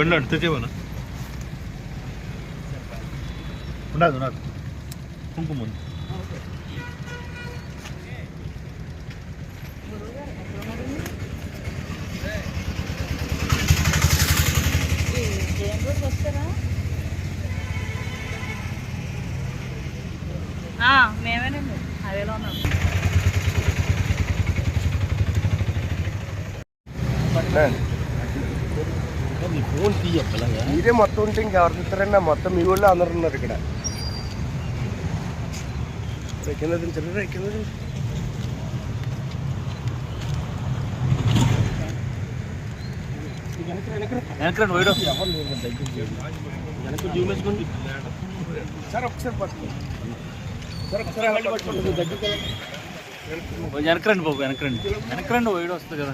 బండి అడుతున్నా ఉండదు ఉండదు కుంకుమ ఉంది. మేమేనండి. హైవేలో ఉన్నాం. Amen. తీయప్పలాగా మీరే మొత్తం ఉంటే ఇంకెవరు తిస్తారండి మొత్తం మీ వాళ్ళు అందరు ఉన్నారు ఇక్కడ రే, కింద దించండి రే, కింద దించండి. వెనకరండి వైడ్ సార్ ఒకసారి పట్టుకోండి సార్ ఒకసారి వెళ్ళి పట్టుకోండి దగ్గరికి వెళ్ళండి. వెనకరండి బాబు వెనకరండి వెనకరండి వైడ్ వస్తుంది కదా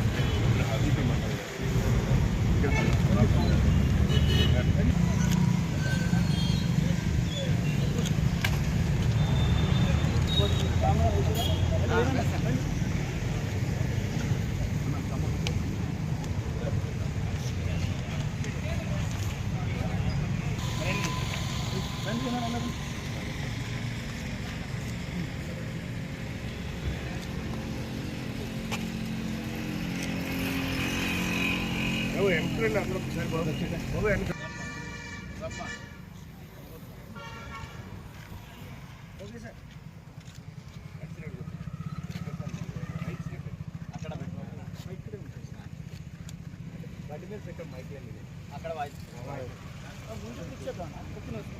ఓకే సార్. బండి మీద పెట్టాం మైక్ లేదు. ఇక్కడికి వచ్చేయండి సార్ అయితే.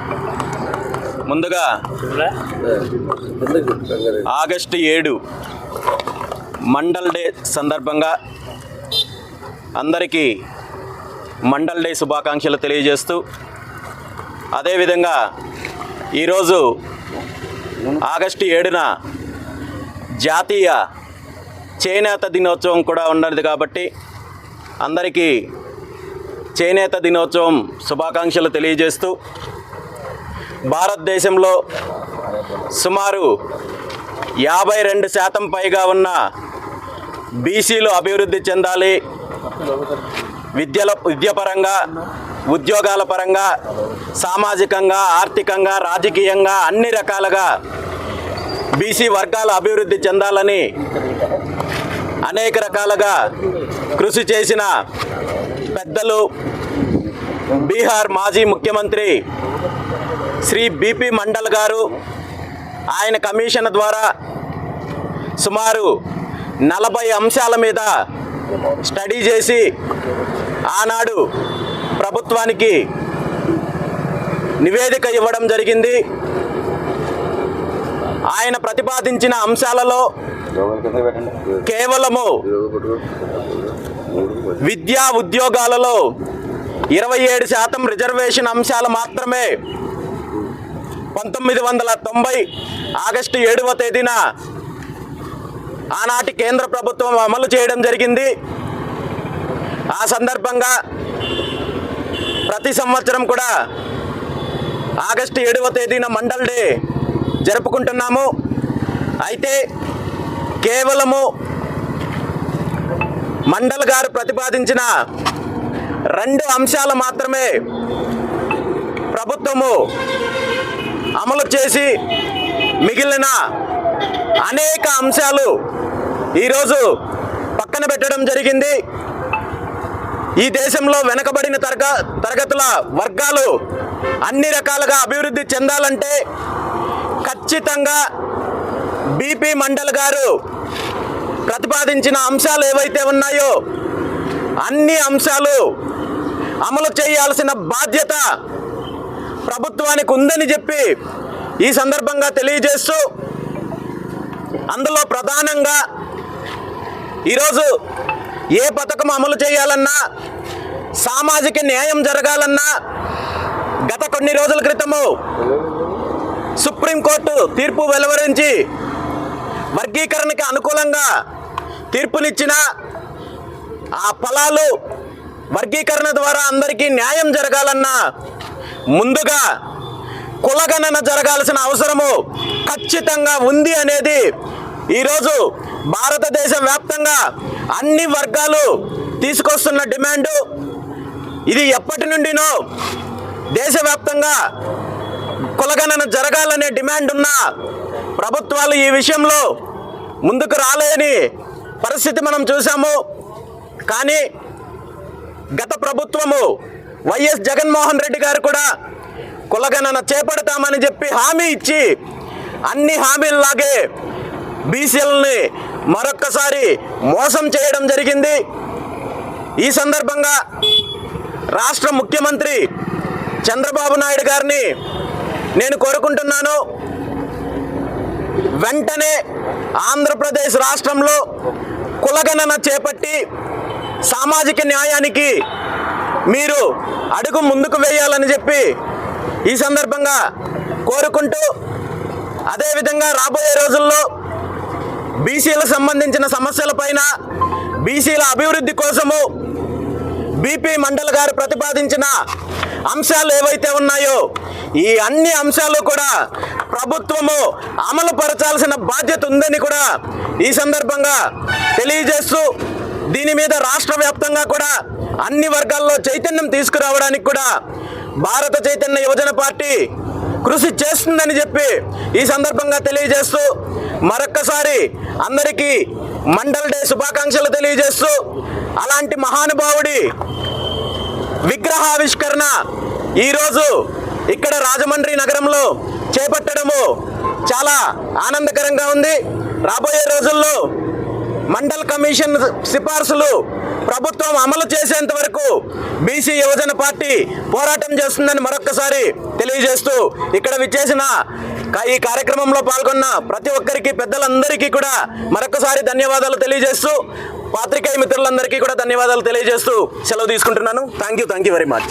ముందుగా ఆగస్టు ఏడు మండల్ డే సందర్భంగా అందరికీ మండల్ డే శుభాకాంక్షలు తెలియజేస్తూ అదేవిధంగా ఈరోజు ఆగస్టు ఏడున జాతీయ చేనేత దినోత్సవం కూడా ఉన్నది కాబట్టి అందరికీ చేనేత దినోత్సవం శుభాకాంక్షలు తెలియజేస్తూ భారతదేశంలో సుమారు యాభై రెండు శాతం పైగా ఉన్న బీసీలు అభివృద్ధి చెందాలి. విద్యల విద్యపరంగా ఉద్యోగాల పరంగా సామాజికంగా ఆర్థికంగా రాజకీయంగా అన్ని రకాలుగా బీసీ వర్గాలు అభివృద్ధి చెందాలని అనేక రకాలుగా కృషి చేసిన పెద్దలు బీహార్ మాజీ ముఖ్యమంత్రి శ్రీ బిపి మండల్ గారు ఆయన కమిషన్ ద్వారా సుమారు నలభై అంశాల మీద స్టడీ చేసి ఆనాడు ప్రభుత్వానికి నివేదిక ఇవ్వడం జరిగింది. ఆయన ప్రతిపాదించిన అంశాలలో కేవలము విద్యా ఉద్యోగాలలో ఇరవై ఏడు శాతం రిజర్వేషన్ అంశాలు మాత్రమే పంతొమ్మిది వందల తొంభై ఆగస్టు ఏడవ తేదీన ఆనాటి కేంద్ర ప్రభుత్వం అమలు చేయడం జరిగింది. ఆ సందర్భంగా ప్రతి సంవత్సరం కూడా ఆగస్టు ఏడవ తేదీన మండల్ డే జరుపుకుంటున్నాము. అయితే కేవలము మండల్ గారు ప్రతిపాదించిన రెండు అంశాలు మాత్రమే ప్రభుత్వము అమలు చేసి మిగిలిన అనేక అంశాలు ఈరోజు పక్కన పెట్టడం జరిగింది. ఈ దేశంలో వెనకబడిన తరగ తరగతుల వర్గాలు అన్ని రకాలుగా అభివృద్ధి చెందాలంటే ఖచ్చితంగా బీపీ మండల్ గారు ప్రతిపాదించిన అంశాలు ఏవైతే ఉన్నాయో అన్ని అంశాలు అమలు చేయాల్సిన బాధ్యత ప్రభుత్వానికి ఉందని చెప్పి ఈ సందర్భంగా తెలియజేస్తూ అందులో ప్రధానంగా ఈరోజు ఏ పథకం అమలు చేయాలన్నా సామాజిక న్యాయం జరగాలన్నా గత కొన్ని రోజుల క్రితము సుప్రీంకోర్టు తీర్పు వెలువరించి వర్గీకరణకి అనుకూలంగా తీర్పునిచ్చిన ఆ ఫలాలు వర్గీకరణ ద్వారా అందరికీ న్యాయం జరగాలన్నా ముందుగా కులగణన జరగాల్సిన అవసరము ఖచ్చితంగా ఉంది అనేది ఈరోజు భారతదేశ వ్యాప్తంగా అన్ని వర్గాలు తీసుకొస్తున్న డిమాండు. ఇది ఎప్పటి నుండినో దేశవ్యాప్తంగా కులగణన జరగాలనే డిమాండ్ ఉన్న ప్రభుత్వాలు ఈ విషయంలో ముందుకు రాలేని పరిస్థితి మనం చూసాము కానీ గత ప్రభుత్వము వైఎస్ జగన్మోహన్ రెడ్డి గారు కూడా కులగణన చేపడతామని చెప్పి హామీ ఇచ్చి అన్ని హామీల్లాగే బీసీలని మరొక్కసారి మోసం చేయడం జరిగింది. ఈ సందర్భంగా రాష్ట్ర ముఖ్యమంత్రి చంద్రబాబు నాయుడు గారిని నేను కోరుకుంటున్నాను. వెంటనే ఆంధ్రప్రదేశ్ రాష్ట్రంలో కులగణన చేపట్టి సామాజిక న్యాయానికి మీరు అడుగు ముందుకు వేయాలని చెప్పి ఈ సందర్భంగా కోరుకుంటూ అదేవిధంగా రాబోయే రోజుల్లో బీసీలకు సంబంధించిన సమస్యలపైన బీసీల అభివృద్ధి కోసము బీపీ మండల్ గారు ప్రతిపాదించిన అంశాలు ఏవైతే ఉన్నాయో ఈ అన్ని అంశాలు కూడా ప్రభుత్వము అమలు పరచాల్సిన బాధ్యత ఉందని కూడా ఈ సందర్భంగా తెలియజేస్తూ దీని మీద రాష్ట్ర వ్యాప్తంగా కూడా అన్ని వర్గాల్లో చైతన్యం తీసుకురావడానికి కూడా భారత చైతన్య యువజన పార్టీ కృషి చేస్తుందని చెప్పి ఈ సందర్భంగా తెలియజేస్తూ మరొక్కసారి అందరికీ మండల్ డే శుభాకాంక్షలు తెలియజేస్తూ అలాంటి మహానుభావుడి విగ్రహావిష్కరణ ఈరోజు ఇక్కడ రాజమండ్రి నగరంలో చేపట్టడము చాలా ఆనందకరంగా ఉంది. రాబోయే రోజుల్లో మండల్ కమిషన్ సిఫార్సులు ప్రభుత్వం అమలు చేసేంత వరకు బీసీ యువజన పార్టీ పోరాటం చేస్తుందని మరొక్కసారి తెలియజేస్తూ ఇక్కడ విచ్చేసిన ఈ కార్యక్రమంలో పాల్గొన్న ప్రతి ఒక్కరికి పెద్దలందరికీ కూడా మరొకసారి ధన్యవాదాలు తెలియజేస్తూ పాత్రికేయ మిత్రులందరికీ కూడా ధన్యవాదాలు తెలియజేస్తూ సెలవు తీసుకుంటున్నాను. Thank you thank you very much